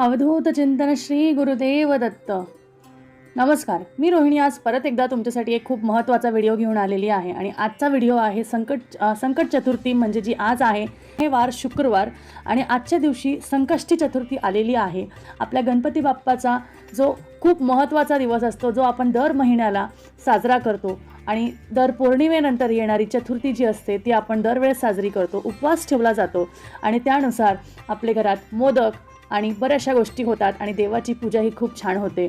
अवधूत चिंतन श्री गुरुदेव दत्त. नमस्कार मी रोहिणी आज परत एकदा तुमच्यासाठी एक खूप महत्त्वाचा व्हिडिओ घेऊन आलेली आहे आणि आजचा व्हिडिओ आहे संकट संकट चतुर्थी म्हणजे जी आज आहे हे वार शुक्रवार आणि आजच्या दिवशी संकष्टी चतुर्थी आलेली आहे. आपल्या गणपती बाप्पाचा जो खूप महत्त्वाचा दिवस असतो जो आपण दर महिन्याला साजरा करतो आणि दर पौर्णिमेनंतर येणारी चतुर्थी जी असते ती आपण दरवेळेस साजरी करतो उपवास ठेवला जातो आणि त्यानुसार आपल्या घरात मोदक आणि बऱ्याचशा गोष्टी होतात आणि देवाची पूजा ही खूप छान होते.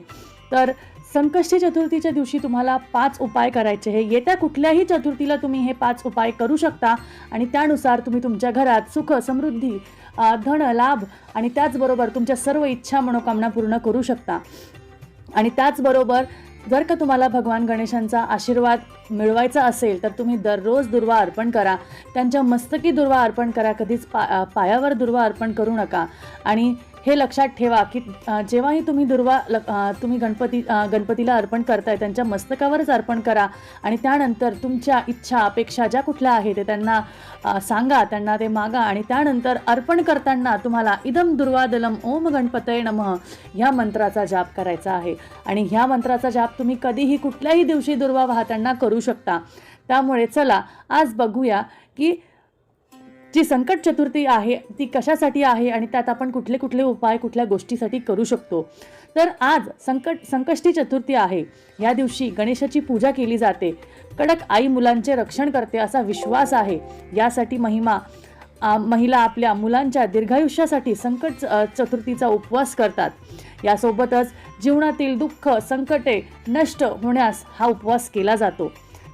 तर संकष्टी चतुर्थीच्या दिवशी तुम्हाला पाच उपाय करायचे हे येत्या कुठल्याही चतुर्थीला तुम्ही हे पाच उपाय करू शकता आणि त्यानुसार तुम्ही तुमच्या घरात सुख समृद्धी धन लाभ आणि त्याचबरोबर तुमच्या सर्व इच्छा मनोकामना पूर्ण करू शकता. आणि त्याचबरोबर जर का तुम्हाला भगवान गणेशांचा आशीर्वाद मिळवायचा असेल तर तुम्ही दररोज दुर्वा अर्पण करा. त्यांच्या मस्तकी दुर्वा अर्पण करा कधीच पा पायावर दुर्वा अर्पण करू नका. आणि हे लक्षात ठेवा की जेव्हाही तुम्ही दुर्वा ल तुम्ही गणपती गणपतीला अर्पण करताय त्यांच्या मस्तकावरच अर्पण करा आणि त्यानंतर तुमच्या इच्छा अपेक्षा ज्या कुठल्या आहेत ते त्यांना सांगा त्यांना ते मागा आणि त्यानंतर अर्पण करताना तुम्हाला इदम दुर्वादलम ओम गणपतये नमः ह्या मंत्राचा जाप करायचा आहे. आणि ह्या मंत्राचा जाप तुम्ही कधीही कुठल्याही दिवशी दुर्वा वाहताना करू शकता. त्यामुळे चला आज बघूया की जी संकट चतुर्थी आहे ती कशासाठी आहे आणि त्यात आपण कुठले कुठले उपाय कुठल्या गोष्टीसाठी करू शकतो? तर आज संकट संकष्टी चतुर्थी आहे. या दिवशी गणेशाची पूजा केली जाते. कडक आई मुलांचे रक्षण करते असा विश्वास आहे. यासाठी महिमा आ, महिला आपल्या मुलांच्या दीर्घायुष्यासाठी संकट चतुर्थीचा उपवास करतात. यासोबतच जीवनातील दुःख संकटे नष्ट होण्यास हा उपवास केला जातो.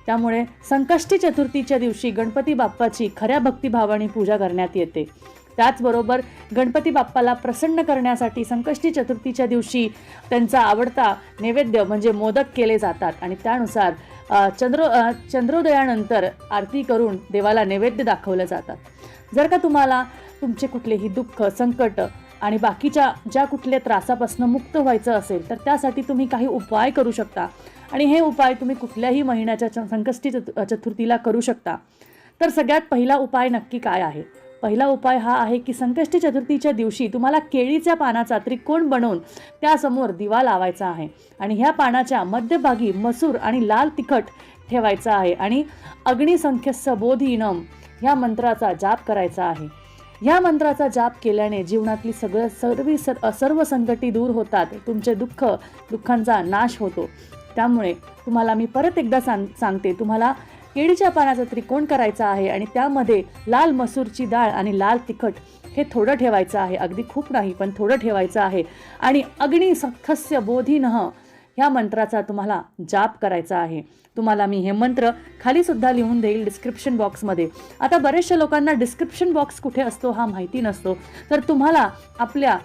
त्यामुळे संकष्टी चतुर्थीच्या दिवशी गणपती बाप्पाची खऱ्या भक्तिभावाने पूजा करण्यात येते. त्याचबरोबर गणपती बाप्पाला प्रसन्न करण्यासाठी संकष्टी चतुर्थीच्या दिवशी त्यांचा आवडता नैवेद्य म्हणजे मोदक केले जातात आणि त्यानुसार चंद्रो चंद्र चंद्रोदयानंतर आरती करून देवाला नैवेद्य दाखवलं जातात. जर का तुम्हाला तुमचे कुठलेही दुःख संकट आणि बाकीच्या ज्या कुठल्या त्रासापासून मुक्त व्हायचं असेल तर त्यासाठी तुम्ही काही उपाय करू शकता. आणि हे उपाय तुम्ही कुठल्याही महिन्याच्या संकष्टी चतुर्थीला करू शकता. तर सगळ्यात पहिला उपाय नक्की काय आहे? पहिला उपाय हा आहे की संकष्टी चतुर्थीच्या दिवशी तुम्हाला केळीच्या पानाचा त्रिकोण बनवून त्यासमोर दिवा लावायचा आहे. आणि ह्या पानाच्या मध्यभागी मसूर आणि लाल तिखट ठेवायचा आहे. आणि अग्निसंख्यस्य बोधीनम ह्या मंत्राचा जाप करायचा आहे. या मंत्राचा जाप केल्याने जीवनातली सगळं सर्व सर्व संकटी दूर होतात. तुमचे दुःख दुःखांचा नाश होतो. त्यामुळे तुम्हाला मी परत एकदा सांग सांगते. तुम्हाला केळीच्या पानाचा त्रिकोण करायचा आहे आणि त्यामध्ये लाल मसूरची डाळ आणि लाल तिखट हे थोडं ठेवायचं आहे. अगदी खूप नाही पण थोडं ठेवायचं आहे. आणि अग्नी सखस्य बोधीनः ह्या मंत्राचा तुम्हाला जाप करायचा आहे. तुम्हाला मी हे मंत्र खालीसुद्धा लिहून देईल डिस्क्रिप्शन बॉक्समध्ये. आता बऱ्याचशा लोकांना डिस्क्रिप्शन बॉक्स कुठे असतो हा माहिती नसतो. तर तुम्हाला आपल्या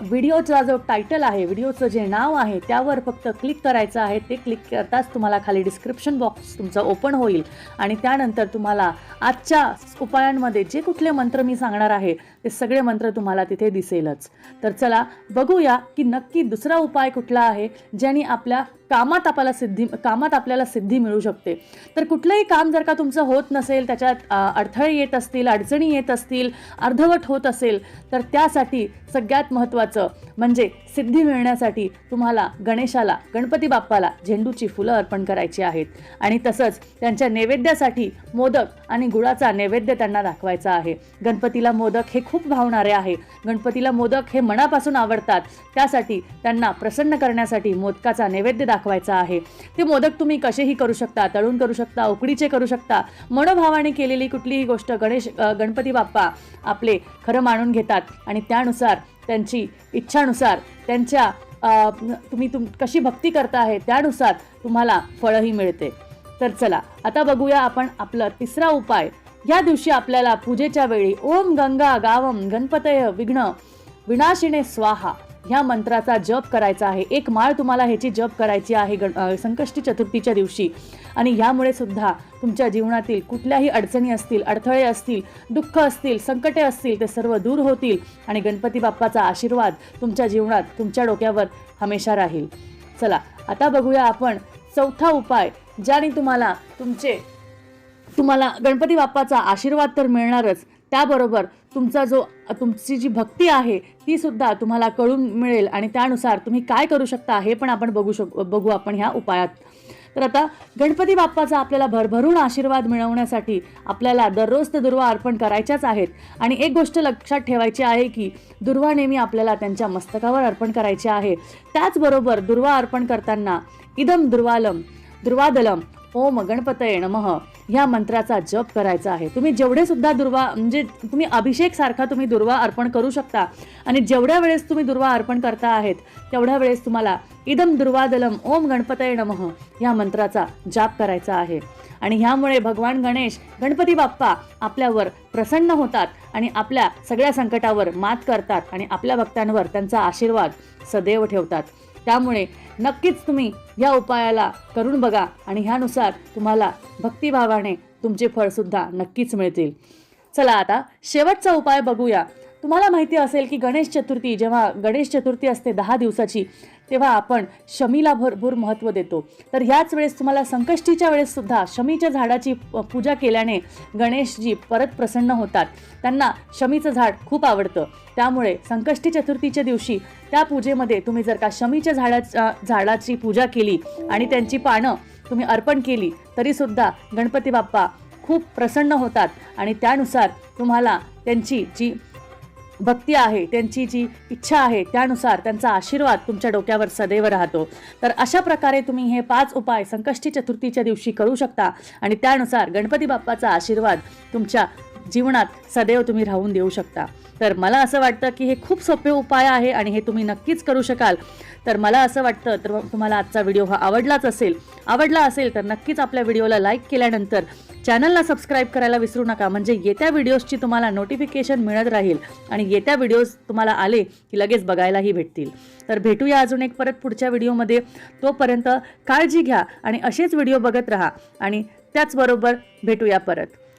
व्हिडिओचा जो टायटल आहे व्हिडिओचं जे नाव आहे त्यावर फक्त क्लिक करायचं आहे. ते क्लिक करताच तुम्हाला खाली डिस्क्रिप्शन बॉक्स तुमचा ओपन होईल. आणि त्यानंतर तुम्हाला आजच्या उपायांमध्ये जे कुठले मंत्र मी सांगणार आहे ते सगळे मंत्र तुम्हाला तिथे दिसेलच. तर चला बघूया की नक्की दुसरा उपाय कुठला आहे ज्याने आपल्या कामात आपल्याला सिद्धी कामात आपल्याला सिद्धी मिळू शकते. तर कुठलंही काम जर का तुमचं होत नसेल त्याच्यात अडथळे येत असतील अडचणी येत असतील अर्धवट होत असेल तर त्यासाठी सगळ्यात महत्त्वाचं म्हणजे सिद्धी मिळण्यासाठी तुम्हाला गणेशाला गणपती बाप्पाला झेंडूची फुलं अर्पण करायची आहेत. आणि तसंच त्यांच्या नैवेद्यासाठी मोदक आणि गुळाचा नैवेद्य त्यांना दाखवायचा आहे. गणपतीला मोदक हे खूप भावणारे आहे. गणपतीला मोदक हे मनापासून आवडतात. त्यासाठी त्यांना प्रसन्न करण्यासाठी मोदकाचा नैवेद्य दाखवायचा आहे. ते मोदक तुम्ही कसेही करू शकता तळून करू शकता उकडीचे करू शकता. मनोभावाने केलेली कुठलीही गोष्ट गणेश गणपती बाप्पा आपले खरं मानून घेतात. आणि त्यानुसार त्यांची इच्छानुसार त्यांच्या तुम्ही तुम कशी भक्ती करता आहे त्यानुसार तुम्हाला फळंही मिळते. तर चला आता बघूया आपण आपला तिसरा उपाय. या दिवशी आपल्याला पूजेच्या वेळी ओम गंगा गावम गणपतय विघ्न विनाशिने स्वाहा. ह्या मंत्राचा जप करायचा आहे. एक माळ तुम्हाला ह्याची जप करायची आहे गण संकष्टी चतुर्थीच्या दिवशी. आणि ह्यामुळे सुद्धा तुमच्या जीवनातील कुठल्याही अडचणी असतील अडथळे असतील दुःख असतील संकटे असतील ते सर्व दूर होतील आणि गणपती बाप्पाचा आशीर्वाद तुमच्या जीवनात तुमच्या डोक्यावर हमेशा राहील. चला आता बघूया आपण चौथा उपाय ज्याने तुम्हाला तुमचे तुम्हाला गणपती बाप्पाचा आशीर्वाद तर मिळणारच. त्याबरोबर तुमचा जो तुमची जी भक्ती आहे ती सुद्धा तुम्हाला कळून मिळेल आणि त्यानुसार तुम्ही काय करू शकता हे पण आपण बघू शक बघू आपण ह्या उपायात. तर आता गणपती बाप्पाचा आपल्याला भरभरून आशीर्वाद मिळवण्यासाठी आपल्याला दररोज ते दुर्वा अर्पण करायच्याच आहेत. आणि एक गोष्ट लक्षात ठेवायची आहे की दुर्वा नेहमी आपल्याला त्यांच्या मस्तकावर अर्पण करायचे आहे. त्याचबरोबर दुर्वा अर्पण करताना इदम दुर्वालम दुर्वादलम हो, ओम गणपतये नमः. ह्या मंत्राचा जप करायचा आहे. तुम्ही जेवढे सुद्धा दुर्वा म्हणजे तुम्ही अभिषेक सारखा तुम्ही दुर्वा अर्पण करू शकता. आणि जेवढ्या वेळेस तुम्ही दुर्वा अर्पण करता आहेत तेवढ्या वेळेस तुम्हाला इदम दुर्वादलम ओम गणपतये नमः ह्या मंत्राचा जाप करायचा आहे. आणि ह्यामुळे भगवान गणेश गणपती बाप्पा आपल्यावर प्रसन्न होतात आणि आपल्या सगळ्या संकटावर मात करतात आणि आपल्या भक्तांवर त्यांचा आशीर्वाद सदैव ठेवतात. त्यामुळे नक्कीच तुम्ही या उपायाला करून बघा आणि ह्यानुसार तुम्हाला भक्तिभावाने तुमचे फळसुद्धा नक्कीच मिळतील. चला आता शेवटचा उपाय बघूया. तुम्हाला माहिती असेल की गणेश चतुर्थी जेव्हा गणेश चतुर्थी असते दहा दिवसाची तेव्हा आपण शमीला भरपूर महत्त्व देतो. तर ह्याच वेळेस तुम्हाला संकष्टीच्या वेळेससुद्धा शमीच्या झाडाची पूजा केल्याने गणेशजी परत प्रसन्न होतात. त्यांना शमीचं झाड खूप आवडतं. त्यामुळे संकष्टी चतुर्थीच्या दिवशी त्या पूजेमध्ये तुम्ही जर का शमीच्या झाडाच्या झाडाची पूजा केली आणि त्यांची पानं तुम्ही अर्पण केली तरीसुद्धा गणपती बाप्पा खूप प्रसन्न होतात आणि त्यानुसार तुम्हाला त्यांची जी भक्ती आहे त्यांची जी इच्छा आहे त्यानुसार त्यांचा आशीर्वाद तुमच्या डोक्यावर सदैव राहतो. तर अशा प्रकारे तुम्ही हे पाच उपाय संकष्टी चतुर्थीच्या दिवशी करू शकता आणि त्यानुसार गणपती बाप्पाचा आशीर्वाद तुमच्या जीवनात सदैव तुम्ही राहून देऊ शकता. तर मला असं वाटतं की हे खूप सोपे उपाय आहे आणि हे तुम्ही नक्कीच करू शकाल. तर मला असं वाटतं तर तुम्हाला आजचा व्हिडिओ हा आवडलाच असेल आवडला असेल तर नक्कीच आपल्या व्हिडिओला लाईक केल्यानंतर चॅनलला सबस्क्राईब करायला विसरू नका. म्हणजे येत्या व्हिडिओजची तुम्हाला नोटिफिकेशन मिळत राहील आणि येत्या व्हिडिओज तुम्हाला आले की लगेच बघायलाही भेटतील. तर भेटूया अजून एक परत पुढच्या व्हिडिओमध्ये. तोपर्यंत काळजी घ्या आणि असेच व्हिडिओ बघत राहा आणि त्याचबरोबर भेटूया परत.